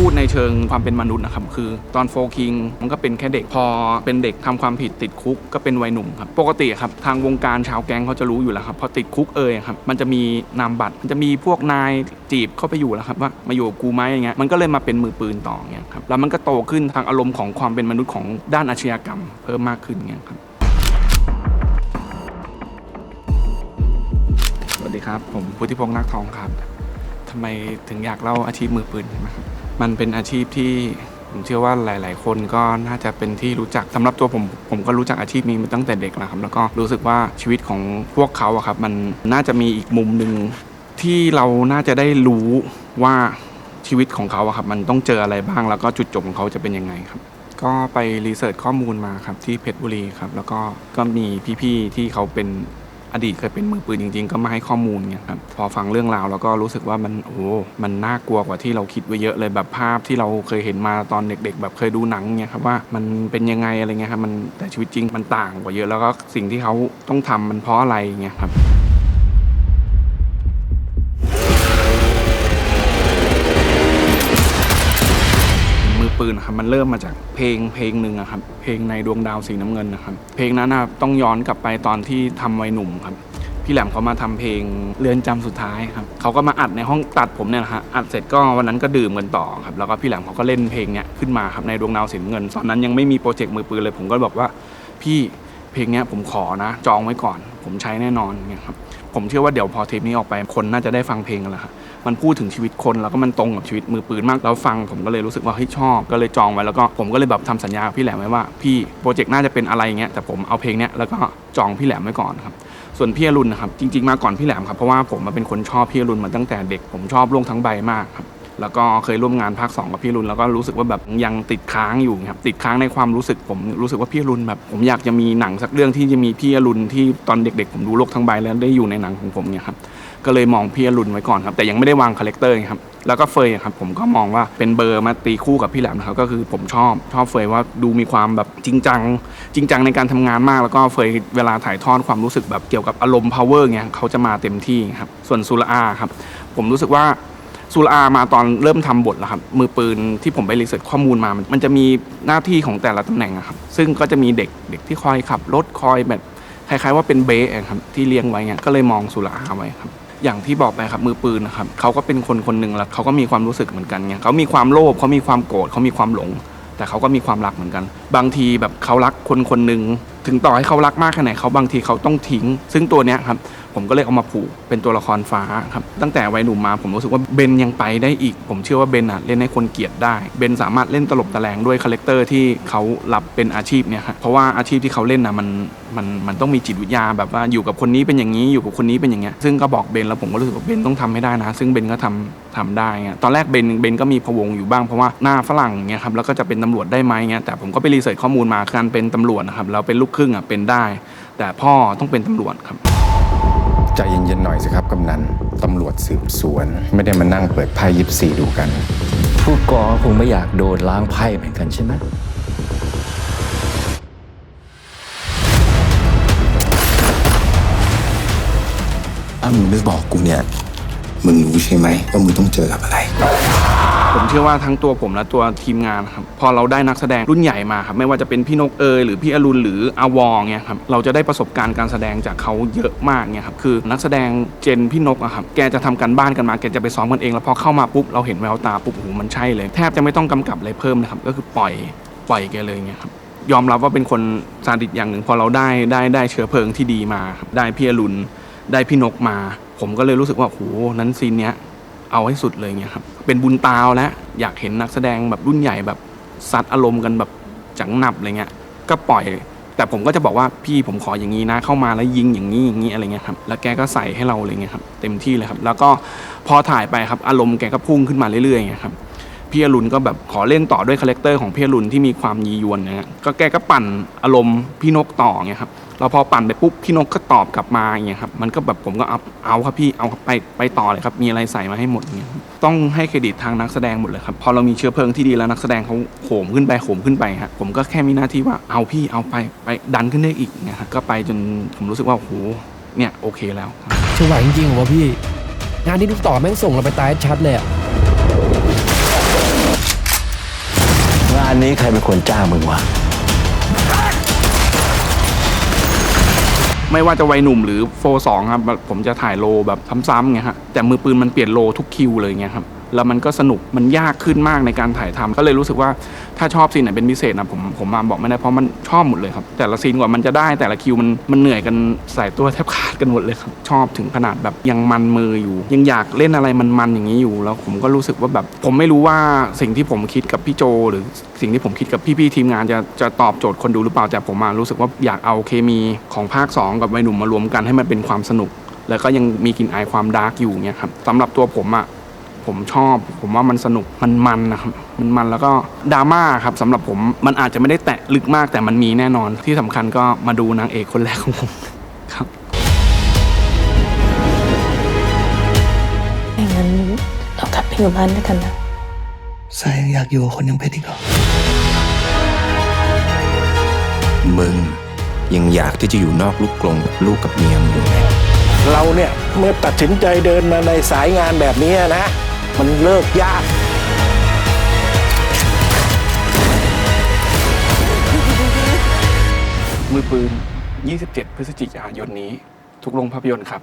พูดในเชิงความเป็นมนุษย์นะครับคือตอนโฟคิงมันก็เป็นแค่เด็กพอเป็นเด็กทำความผิดติดคุกก็เป็นวัยหนุ่มครับปกติครับทางวงการชาวแก๊งเขาจะรู้อยู่แล้วครับพอติดคุกเอ่ยครับมันจะมีนามบัตรมันจะมีพวกนายจีบเข้าไปอยู่แล้วครับว่ามาอยู่กับกูไหมอย่างเงี้ยมันก็เลยมาเป็นมือปืนต่ออย่างเงี้ยครับแล้วมันก็โตขึ้นทางอารมณ์ของความเป็นมนุษย์ของด้านอาชญากรรม เพิ่มมากขึ้นเงี้ยครับสวัสดีครับ ผมพุทธิพงษ์นักทองครับทำไมถึงอยากเล่าอาชีพมือปืนใช่ไหมครับ มันเป็นอาชีพที่ผมเชื่อว่าหลาย ๆ คนก็น่าจะเป็นที่รู้จักสำหรับตัวผมผมก็รู้จักอาชีพนี้มาตั้งแต่เด็กแล้วครับ แล้วก็รู้สึกว่าชีวิตของพวกเขาอะครับ มันน่าจะมีอีกมุมหนึ่งที่เราน่าจะได้รู้ว่าชีวิตของเขาอะครับ มันต้องเจออะไรบ้างแล้วก็จุดจบของเขาจะเป็นยังไงครับ ก็ไปรีเสิร์ชข้อมูลมาครับที่เพชรบุรีครับ แล้วก็ก็มีพี่ ๆ ที่เขาเป็น อดีตเคยเป็นมือปืนจริง ๆ ก็มาให้ข้อมูลเนี่ยครับพอฟังเรื่องราวแล้วก็รู้สึกว่ามันโอ้มันน่ากลัวกว่าที่เราคิดไว้เยอะเลยแบบภาพที่เราเคยเห็นมาตอนเด็ก ๆ แบบเคยดูหนังเนี่ยครับว่ามันเป็นยังไงอะไรเงี้ยครับมันแต่ชีวิตจริงมันต่างกว่าเยอะแล้วก็สิ่งที่เขาต้องทำมันเพราะอะไรเงี้ยครับ เริ่มมาจากเพลงเพลงหนึ่งอะครับเพลงในดวงดาวสีน้ำเงินนะครับเพลงนั้นนะครับต้องย้อนกลับไปตอนที่ทำวัยหนุ่มครับพี่แหลมเขามาทำเพลงเรือนจำสุดท้ายครับเขาก็มาอัดในห้องตัดผมเนี่ยนะฮะอัดเสร็จก็วันนั้นก็ดื่มกันต่อครับแล้วก็พี่แหลมเขาก็เล่นเพลงเนี้ยขึ้นมาครับในดวงดาวสีน้ำเงิน ตอนนั้นยังไม่มีโปรเจกต์มือปืนเลยผมก็บอกว่าพี่ เพลงนี้ผมขอนะ จองไว้ก่อน ผมใช้แน่นอนเนี่ยครับผมเชื่อว่าเดี๋ยวพอเทปนี้ออกไปคนน่าจะได้ฟังเพลงกันแล้วครับมันพูดถึงชีวิตคนแล้วก็มันตรงกับชีวิตมือปืนมากแล้วฟัง ผมก็เลยรู้สึกว่าเฮ้ยชอบ ก็เลยจองไว้แล้วก็ผมก็เลยแบบทำสัญญากับพี่แหลมไว้ว่าพี่โปรเจกต์น่าจะเป็นอะไรเงี้ยแต่ผมเอาเพลงเนี้ยแล้วก็จองพี่แหลมไว้ก่อนครับส่วนพี่อรุณนะครับจริง ๆมาก่อนพี่แหลมครับเพราะว่าผมมาเป็นคนชอบพี่อรุณมาตั้งแต่เด็กผมชอบโลกทั้งใบมากครับ แล้วก็เคยร่วมงานภาค2กับพี่รุณแล้วก็รู้สึกว่าแบบยังติดค้างอยู่ครับติดค้างในความรู้สึกผมรู้สึกว่าพี่รุณแบบ ผมอยากจะมีหนังสักเรื่องที่จะมีพี่รุณที่ตอนเด็ก ๆ ผมดูโลกทั้งใบแล้วได้อยู่ในหนังของผมเนี่ยครับก็เลยมองพี่อรุณไว้ก่อนครับ แต่ยังไม่ได้วางคาแรคเตอร์ครับแล้วก็เฟยครับผมก็มองว่าเป็นเบอร์มาตีคู่กับพี่แหลมนะครับก็คือผมชอบชอบเฟยว่าดูมีความแบบจริงจัง จริงจังในการทำงานมาก แล้วก็เฟยเวลาถ่ายทอดความรู้สึกแบบเกี่ยวกับอารมณ์ power เงี้ยเขาจะมาเต็มที่ครับส่วนสุรอาครับผมรู้สึกว่า สุรามาตอนเริ่มทำบทแล้วครับมือปืนที่ผมไปรีเสิร์ชข้อมูลมา มันจะมีหน้าที่ของแต่ละตำแหน่งอะครับซึ่งก็จะมีเด็กเด็กที่คอยขับรถคอยแบบคล้ายๆว่าเป็นเบสอะครับที่เลี้ยงไว้เงี้ยก็เลยมองสุราไว้ครับอย่างที่บอกไปครับมือปืนนะครับเขาก็เป็นคนคนหนึ่งแล้วเขาก็มีความรู้สึกเหมือนกันเงี้ยเขามีความโลภเขามีความโกรธเขามีความหลง แต่เขาก็มีความรักเหมือนกัน บางทีแบบเขารักคนคนหนึ่งถึงต่อให้เขารักมากแค่ไหนเขาบางทีเขาต้องทิ้ง ซึ่งตัวเนี้ยครับ ผมก็เลยเอามาผูกเป็นตัวละครฟ้าครับตั้งแต่วัยหนุ่มมาผมรู้สึกว่าเบนยังไปได้อีก ผมเชื่อว่าเบนอะเล่นให้คนเกลียดได้เบนสามารถเล่นตลบตะแลงด้วยคาแรคเตอร์ที่เขารับเป็นอาชีพเนี่ยครับเพราะว่าอาชีพที่เขาเล่นนะมันมันมันต้องมีจิตวิทยาแบบว่าอยู่กับคนนี้เป็นอย่างนี้อยู่กับคนนี้เป็นอย่างเงี้ยซึ่งก็บอกเบนแล้วผมก็รู้สึกว่าเบนต้องทำให้ได้นะ ซึ่งเบนก็ทำทำได้เงี้ยตอนแรกเบนเบนก็มีพวงอยู่บ้างเพราะว่าหน้าฝรั่งเงี้ยครับแล้วก็จะเป็นตำรวจได้ไหมเงี้ยแต่ผมก็ไปรีเสิร์ชข้อมูลมาการเป็นตำรวจนะครับแล้วเป็นลูกครึ่งอะเป็นได้ แต่พ่อต้องเป็นตำรวจครับ ใจเย็นๆหน่อยสิครับกำนันตำรวจสืบสวน ไม่ได้มานั่งเปิดไพ่ยิบซีดูกัน ผู้กองคงไม่อยากโดนล้างไพ่เหมือนกันใช่ไหมถ้ามึงไม่บอกกูเนี่ย มึงรู้ใช่ไหมว่ามึงต้องเจอกับอะไร ผมเชื่อว่าทั้งตัวผมและตัวทีมงานครับพอเราได้นักแสดงรุ่นใหญ่มาครับไม่ว่าจะเป็นพี่นกเอยหรือพี่อรุณหรืออวองเนี่ยครับเราจะได้ประสบการณ์การแสดงจากเขาเยอะมากเนี่ยครับคือนักแสดงเจนพี่นกอะครับแกจะทำการบ้านกันมาแกจะไปซ้อมกันเองแล้วพอเข้ามาปุ๊บเราเห็นแววตาปุ๊บโอ้โหมันใช่เลย แทบจะไม่ต้องกำกับอะไรเพิ่มนะครับก็คือปล่อยปล่อยแกเลยเนี่ยครับยอมรับว่าเป็นคนซาดิสอย่างหนึ่งพอเราได้ได้ได้เชื้อเพลิงที่ดีมา ได้พี่อรุณได้พี่นกมา ผมก็เลยรู้สึกว่าโอ้โหนั้นซีนเนี้ย เอาให้สุดเลยเนี่ยครับเป็นบุญตาแล้วอยากเห็นนักแสดงแบบรุ่นใหญ่แบบซัดอารมณ์กันแบบจังหนับอะไรเงี้ยก็ปล่อย แต่ผมก็จะบอกว่าพี่ผมขออย่างนี้นะ เข้ามาแล้วยิงอย่างนี้อย่างนี้อะไรเงี้ยครับแล้วแกก็ใส่ให้เราอะไรเงี้ยครับเต็มที่เลยครับแล้วก็พอถ่ายไปครับอารมณ์แกก็พุ่งขึ้นมาเรื่อยๆอย่างเงี้ยครับพี่อรุณก็แบบขอเล่นต่อด้วยคาแรคเตอร์ของพี่อรุณที่มีความยียวนนะฮะก็แกก็ปั่นอารมณ์พี่นกต่อเงี้ยครับ แล้วพอปั่นไปปุ๊บพี่นกก็ตอบกลับมาอย่างเงี้ยครับมันก็แบบผมก็เอาเอาครับพี่เอาไปไปต่อเลยครับมีอะไรใส่มาให้หมดอย่างเงี้ยครับต้องให้เครดิตทางนักแสดงหมดเลยครับพอเรามีเชื้อเพลิงที่ดีแล้วนักแสดงเขาโหมขึ้นไปโหมขึ้นไปฮะผมก็แค่มีหน้าที่ว่าเอาพี่เอาไปไปดันขึ้นได้อีกเนี่ยครับก็ไปจนผมรู้สึกว่าโอ้โหเนี่ยโอเคแล้วครับจะไหวจริงๆเหรอวะพี่ งานที่ลูกต่อแม่งส่งเราไปตายชัดเลยอะานนี้ใครเป็นคนจ้างมึงวะ ไม่ว่าจะวัยหนุ่มหรือโฟสองครับผมจะถ่ายโลแบบซ้ำๆไงฮะแต่มือปืนมันเปลี่ยนโลทุกคิวเลยไงครับ แล้วมันก็สนุกมันยากขึ้นมากในการถ่ายทำก็เลยรู้สึกว่าถ้าชอบซีนไหนเป็นพิเศษนะผมผมมาบอกไม่ได้เพราะมันชอบหมดเลยครับ แต่ละซีนกว่ามันจะได้แต่ละคิวมันมันเหนื่อยกันใส่ตัวแทบขาดกันหมดเลยครับ ชอบถึงขนาดแบบยังมันมืออยู่ ยังอยากเล่นอะไรมันๆอย่างนี้อยู่ แล้วผมก็รู้สึกว่าแบบ ผมไม่รู้ว่าสิ่งที่ผมคิดกับพี่โจ หรือสิ่งที่ผมคิดกับพี่ๆทีมงานจะจะตอบโจทย์คนดูหรือเปล่าแต่ผมมารู้สึกว่าอยากเอาเคมีของภาค 2 กับวัยหนุ่มมารวมกันให้มันเป็นความสนุก แล้วก็ยังมีกลิ่นอายความดาร์กอยู่เนี่ยครับสำหรับตัวผมอะ ผมชอบ ผมว่ามันสนุกมันมันนะครับมันมันแล้วก็ดราม่าครับสำหรับผมมันอาจจะไม่ได้แตะลึกมากแต่มันมีแน่นอนที่สำคัญก็มาดูนางเอกคนแรกของผมครับไม่งั้นเรากลับไปอยู่บ้านด้วยกันนะสายยังอยากอยู่กับคนอยังเพชรอีกเหรอมึงยังอยากที่จะอยู่นอกลูกกรงกับลูกกับเมียมึงไหม เราเนี่ยเมื่อตัดสินใจเดินมาในสายงานแบบนี้นะ มันเลิกยาก มือปืน 27 พฤศจิกายนนี้ ทุกโรงภาพยนตร์ครับ